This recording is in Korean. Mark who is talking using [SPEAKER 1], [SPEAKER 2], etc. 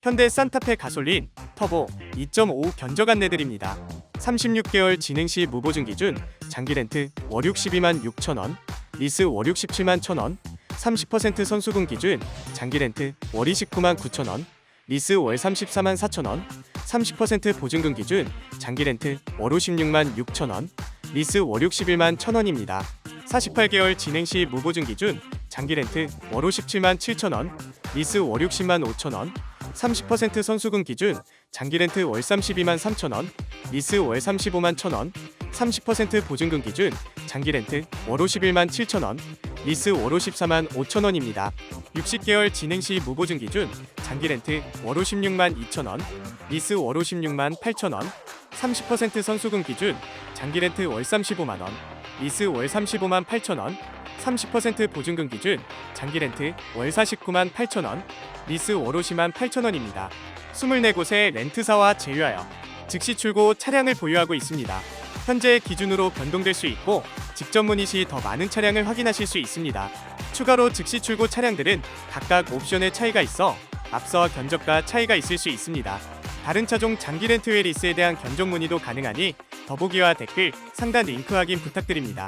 [SPEAKER 1] 현대 산타페 가솔린 터보 2.5 견적 안내드립니다. 36개월 진행 시 무보증 기준 장기 렌트 월 62만 6천원, 리스 월 67만 1천원, 30% 선수금 기준 장기 렌트 월 29만 9천원, 리스 월 34만 4천원, 30% 보증금 기준 장기 렌트 월 56만 6천원, 리스 월 61만 1천원입니다. 48개월 진행 시 무보증 기준 장기 렌트 월 57만 7천원, 리스 월 60만 5천원, 30% 선수금 기준 장기 렌트 월 32만 3천 원, 리스 월 35만 1천 원, 30% 보증금 기준 장기 렌트 월 51만 7천 원, 리스 월 54만 5천 원입니다. 60개월 진행 시 무보증 기준 장기 렌트 월 56만 2천 원, 리스 월 56만 8천 원, 30% 선수금 기준 장기 렌트 월 35만 원, 리스 월 35만 8천 원, 30% 보증금 기준 장기 렌트 월 49만 8천원, 리스 월 50만 8천원입니다. 24곳의 렌트사와 제휴하여 즉시 출고 차량을 보유하고 있습니다. 현재 기준으로 변동될 수 있고 직접 문의 시 더 많은 차량을 확인하실 수 있습니다. 추가로 즉시 출고 차량들은 각각 옵션의 차이가 있어 앞서와 견적과 차이가 있을 수 있습니다. 다른 차종 장기 렌트 외 리스에 대한 견적 문의도 가능하니 더보기와 댓글, 상단 링크 확인 부탁드립니다.